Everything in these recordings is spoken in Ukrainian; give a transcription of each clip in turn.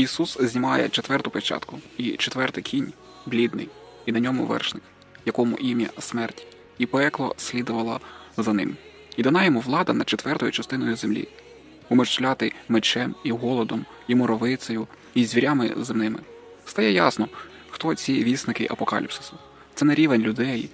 Ісус знімає четверту печатку, і четвертий кінь блідний, і на ньому вершник, якому ім'я смерть, і пекло слідувало за ним. І дана йому влада над четвертою частиною землі, умершляти мечем і голодом, і моровицею, і звірями земними. Стає ясно, хто ці вісники апокаліпсису. Це не рівень людей,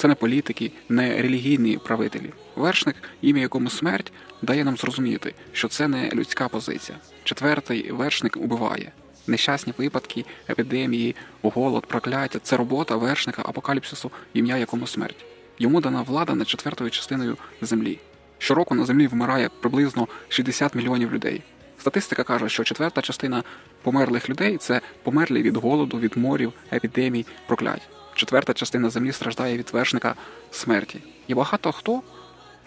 це не політики, не релігійні правителі. Вершник, ім'я якому смерть, дає нам зрозуміти, що це не людська позиція. Четвертий вершник убиває. Нещасні випадки, епідемії, голод, прокляття це робота вершника апокаліпсису, ім'я якому смерть. Йому дана влада над четвертою частиною землі. Щороку на землі вмирає приблизно 60 мільйонів людей. Статистика каже, що четверта частина померлих людей це померлі від голоду, від морів, епідемій, проклять. Четверта частина землі страждає від вершника смерті. І багато хто,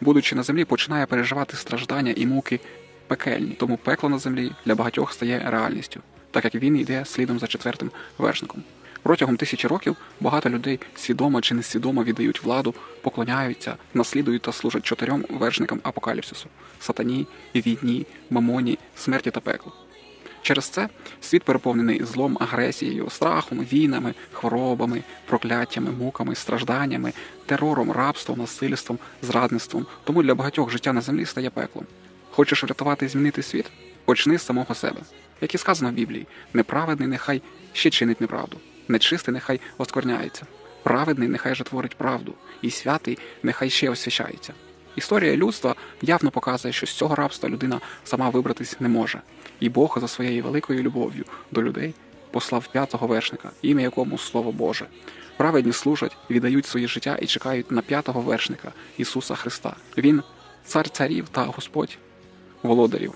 будучи на землі, починає переживати страждання і муки пекельні. Тому пекло на землі для багатьох стає реальністю, так як він йде слідом за четвертим вершником. Протягом тисячі років багато людей свідомо чи несвідомо віддають владу, поклоняються, наслідують та служать чотирьом вершникам апокаліпсису сатані, війні, мамоні, смерті та пеклу. Через це світ переповнений злом, агресією, страхом, війнами, хворобами, прокляттями, муками, стражданнями, терором, рабством, насильством, зрадництвом. Тому для багатьох життя на землі стає пеклом. Хочеш врятувати і змінити світ? Почни з самого себе. Як і сказано в Біблії, неправедний нехай ще чинить неправду, нечистий нехай оскверняється, праведний нехай же творить правду, і святий нехай ще освящається. Історія людства явно показує, що з цього рабства людина сама вибратись не може, і Бог за своєю великою любов'ю до людей послав п'ятого вершника, ім'я якому Слово Боже. Праведні служать, віддають своє життя і чекають на п'ятого вершника Ісуса Христа. Він цар царів та Господь володарів.